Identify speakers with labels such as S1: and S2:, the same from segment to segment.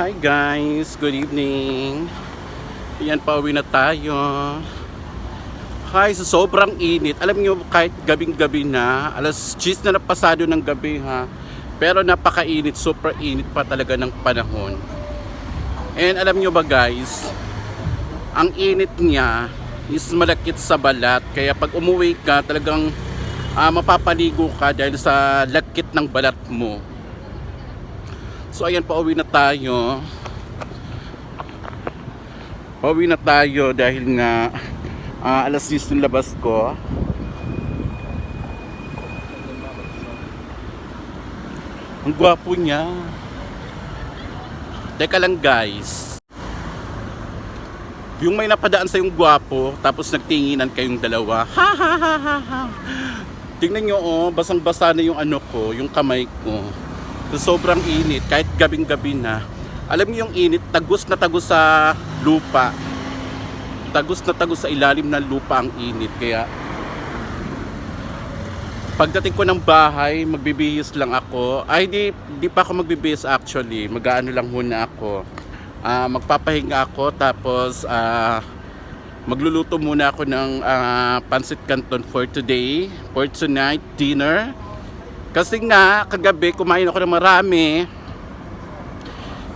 S1: Hi guys, good evening. Yan, pauwi na tayo. Hi, sa sobrang init. Alam niyo kahit gabing-gabi na, alas 10 na napasado ng gabi ha. Pero napakainit, super init pa talaga ng panahon. And alam niyo ba guys, ang init niya is malakit sa balat. Kaya pag umuwi ka, talagang ah, mapapaligo ka dahil sa lakit ng balat mo. So ayan, pauwi na tayo. Pauwi na tayo dahil nga ah, alas 10 ng labas ko. Ang gwapo niya. Teka lang guys. Yung may napadaan sa yung gwapo, tapos nagtinginan kayong dalawa. Ha ha ha ha ha. Tingnan nyo oh, basang-basa na yung ano ko, yung kamay ko. So, sobrang init, kahit gabing-gabi na. Alam niyo yung init, tagos na tagos sa lupa. Tagos na tagos sa ilalim ng lupa ang init. Kaya, pagdating ko ng bahay, magbibihis lang ako. Ay, di, di pa ako magbibihis actually. Mag-ano lang muna ako. Ah, magpapahinga ako, tapos ah, magluluto muna ako ng ah, pancit canton for today, for tonight dinner. Kasi nga, kagabi kumain ako ng marami.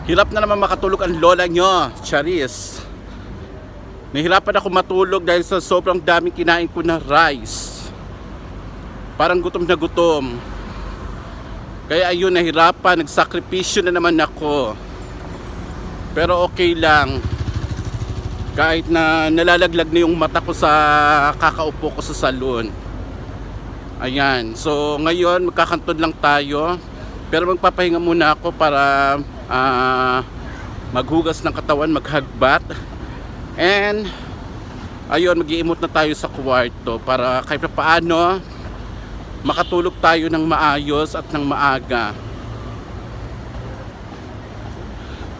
S1: Hirap na naman makatulog ang lola nyo, Charis. Nahirapan ako matulog dahil sa sobrang daming kinain ko na rice. Parang gutom na gutom. Kaya ayun, nahirapan, nagsakripisyo na naman ako. Pero okay lang. Kahit na nalalaglag na yung mata ko sa kakaupo ko sa salon. Ayan. So ngayon magkakantod lang tayo. Pero magpapahinga muna ako para ah, maghugas ng katawan, maghagbat. And ayun, mag-iimot na tayo sa kwarto para kahit pa paano makatulog tayo ng maayos at ng maaga.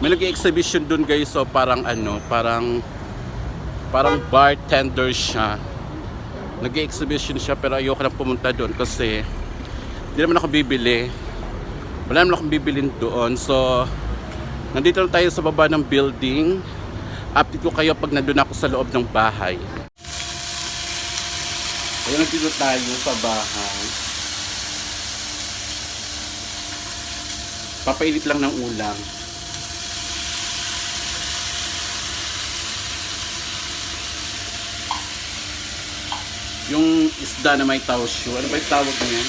S1: May nag-exhibition dun guys, so parang ano, parang parang bartender siya. Nag-exhibition siya pero ayoko na pumunta doon kasi hindi naman ako bibili. Wala naman akong bibilin doon. So, nandito na tayo sa baba ng building. Update ko kayo pag nandun ako sa loob ng bahay. Ayun, nandito tayo sa bahay. Papailit lang ng ulam. Yung isda na may tawsyo. Ano ba yung tawag niya?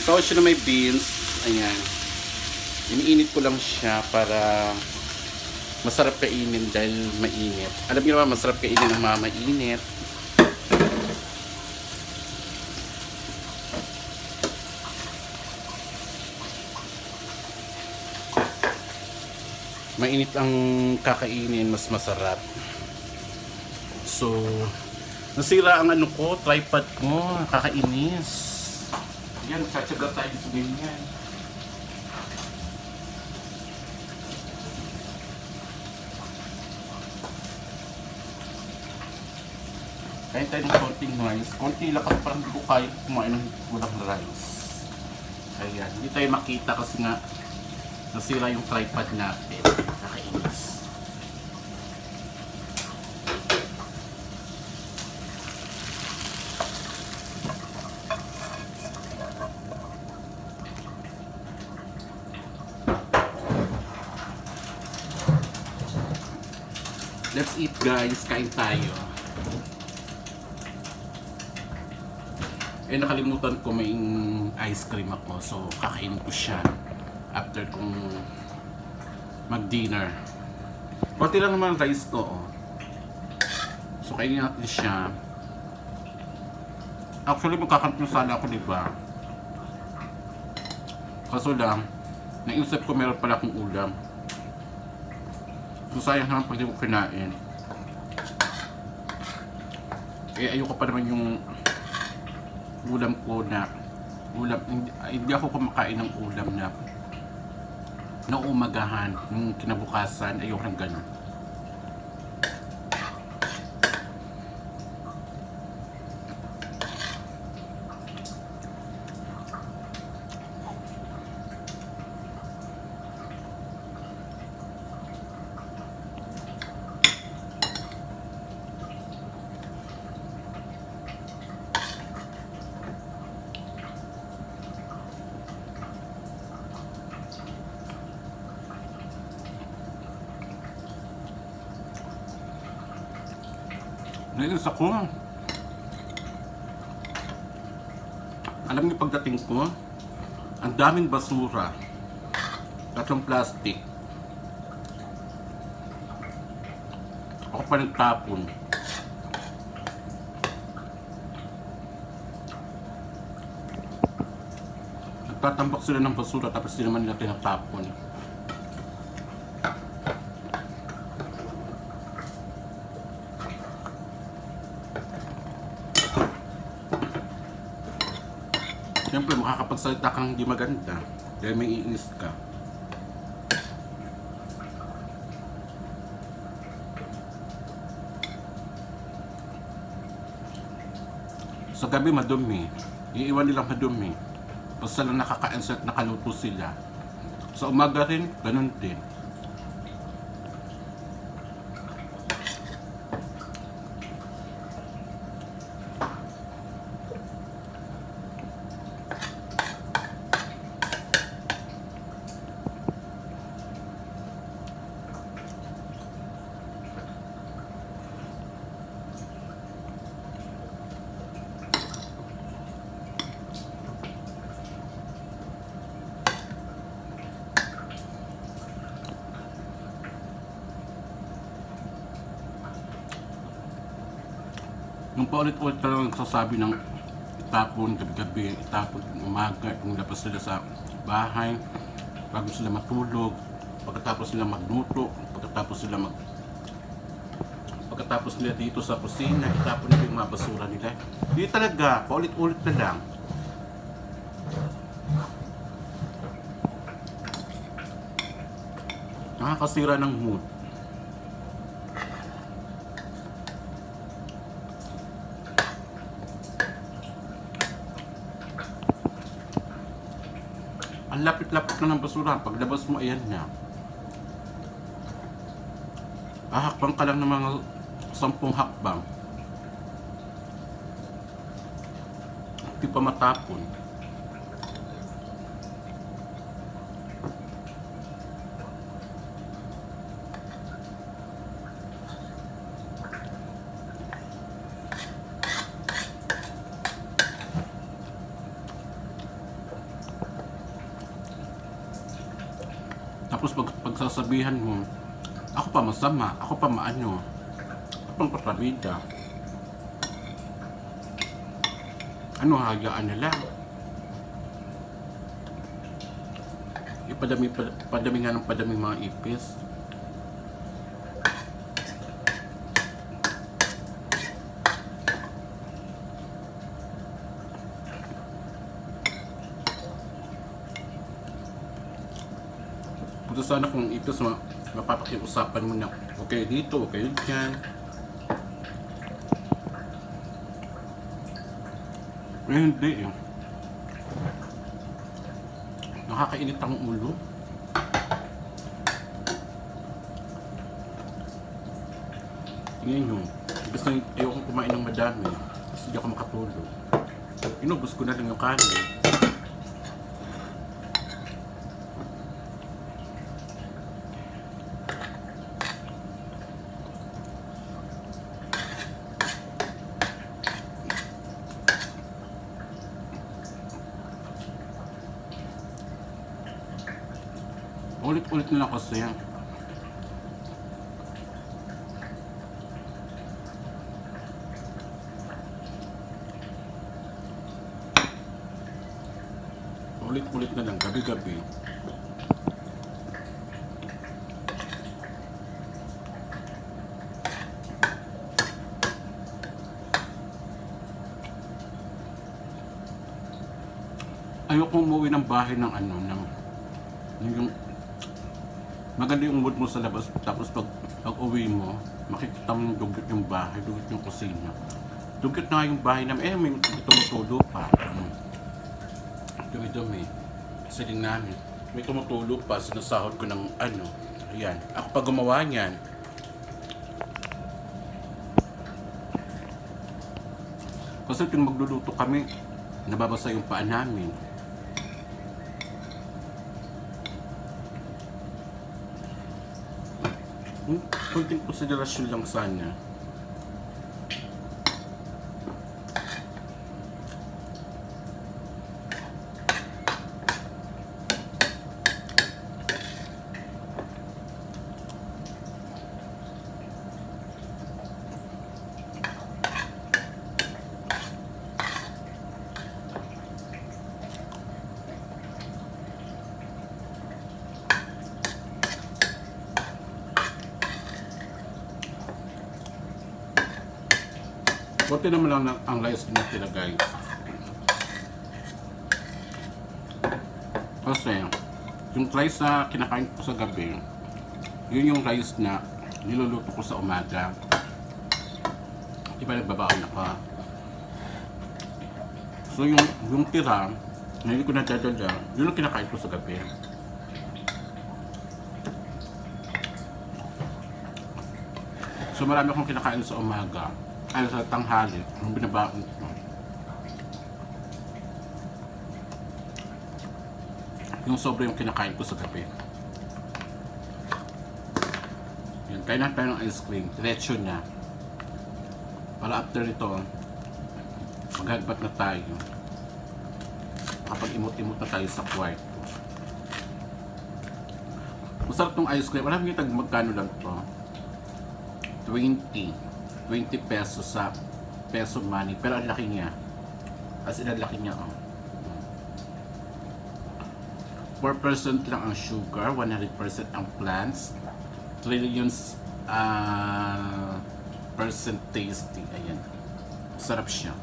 S1: Yung tawsyo na may beans. Ayan. Iniinit ko lang siya para masarap kainin dahil mainit. Alam niyo naman, masarap kainin ng mga mainit. Mainit ang kakainin, mas masarap. So, nasira ang ano ko, tripod ko, kakainis. Yan, tsatsaga tayo sa ganyan. Kain tayo ng konting rice. Konti lang kasi parang hindi ko kaya kumain ng walang rice. Ayan, hindi tayo makita kasi nga nasira yung tripod natin. Kakainis. Let's eat guys, kain tayo. Eh nakalimutan ko may ice cream ako so kakainin ko siya after kong mag-dinner. Konti lang naman rice ko oh. So kainin natin siya. Actually magkakanto sana ako diba? Kaso lang, naisip ko meron pala akong ulam. So sayang naman pag di ko kinain. Eh ayoko pa naman yung ulam ko na ulam hindi, hindi ako kumakain ng ulam na na umagahan yung kinabukasan ayoko ng ganun Nainis ako. Alam niyo pagdating ko, ang daming basura. Tatlong plastic. Ako pa nagtapon. Nagtatambak sila ng basura tapos di naman nila tinatapon. Siyempre, makakapagsalita kang hindi maganda dahil may iinis ka. Sa gabi madumi, iiwan nilang madumi. Basta lang nakaka-insert nakaluto sila. Sa umaga rin, ganun din. Nung paulit-ulit talagang nagsasabi ng itapon gabi-gabi, itapon umaga, kung labas sila sa bahay, bago sila matulog, pagkatapos sila magluto, pagkatapos sila mag pagkatapos nila dito sa kusina, itapon nila yung mga basura nila. Hindi talaga, paulit-ulit na lang. Nakakasira ng mood. Ang lapit-lapit na ng basura. Paglabas mo, ayan na. Ahakbang ka lang ng mga sampung hakbang. Hindi pa matapon. Tapos pag pagsasabihan mo, ako pa masama, ako pa maano, ako pang patrabida. Ano hayaan nila? Ipadami, padami nga ng padaming mga ipis. Sana kung ipis ma mapapakiusapan mo na okay dito, okay dyan. Eh, hindi eh. Nakakainit ang ulo. Tingnan nyo. Gusto nyo, ayokong kumain ng madami. Kasi hindi ako makatulog. Inubos ko na lang yung kanin. Ulit-ulit na lang kasi yan. Ulit-ulit na lang, gabi-gabi. Ayoko umuwi ng bahay ng ano, ng yung maganda yung mood mo sa labas tapos pag pag uwi mo makikita mo yung dugyot yung bahay dugyot yung kusina. Dugyot na yung bahay namin. Eh may tumutulo pa. Dumi-dumi. Kasi din namin may tumutulo pa. Sinasahod ko ng ano ayan. Ako pa gumawa niyan. Kasi tuwing magluluto kami nababasa yung paa namin konting konsiderasyon lang sana. Kunti naman lang na- ang rice natira guys. Kasi, yung rice na kinakain ko sa gabi, yun yung rice na niluluto ko sa umaga. Di ba nagbabaon ako? So yung, yung tira, na hindi ko nadadala, yun ang kinakain ko sa gabi. So marami akong kinakain sa umaga, ay sa tanghali, yung binabaon ko. Yung sobra yung kinakain ko sa gabi. Yan, kain na tayo ng ice cream. Diretso niya. Para after nito, maghagbat na tayo. Kapag imot-imot na tayo sa kwarto. Masarap tong ice cream. Alam niyo tag magkano lang to? 20. 20 pesos sa peso money. Pero ang laki niya. As in, ang laki niya, oh. 4% lang ang sugar, 100% ang plants, trillions uh, percent tasty. Ayan. Sarap siya.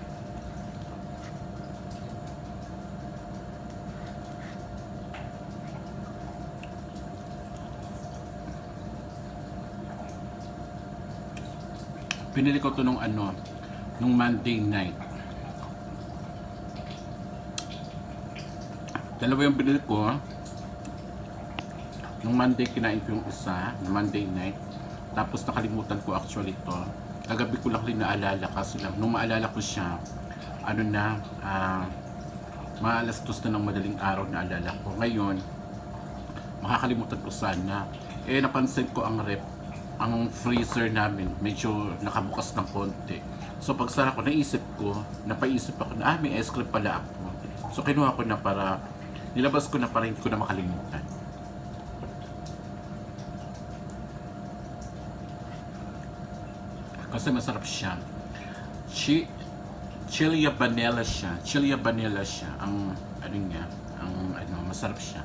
S1: Pinili ko to nung ano, nung Monday night. Dalawa yung binili ko. Nung Monday kinain ko yung isa, Monday night. Tapos nakalimutan ko actually to. Kagabi ko lang rin naalala kasi lang. Nung maalala ko siya, ano na, ah, maalas dos na ng madaling araw na alala ko. Ngayon, makakalimutan ko sana. Eh, napansin ko ang rep, ang freezer namin, medyo nakabukas ng konti. So, pag sara ko, naisip ko, napaisip ako na, ah, may ice cream pala ako. So, kinuha ko na para, nilabas ko na para hindi ko na makalimutan. Kasi masarap siya. Chi Chili vanilla siya. Chili vanilla siya. Ang ano niya, ang ano, masarap siya.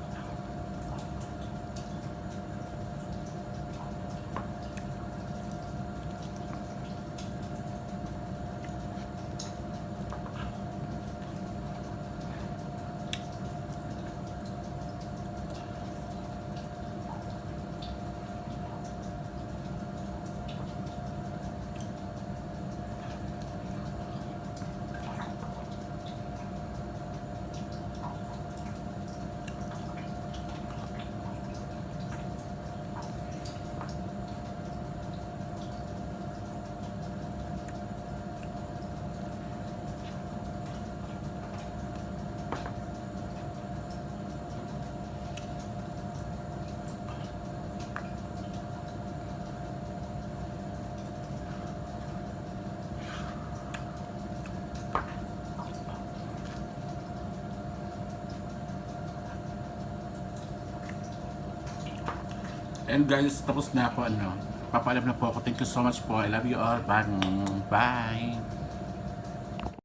S1: And guys, tapos na ako ano. Papaalam na po ako. Thank you so much po. I love you all. Bye. Bye.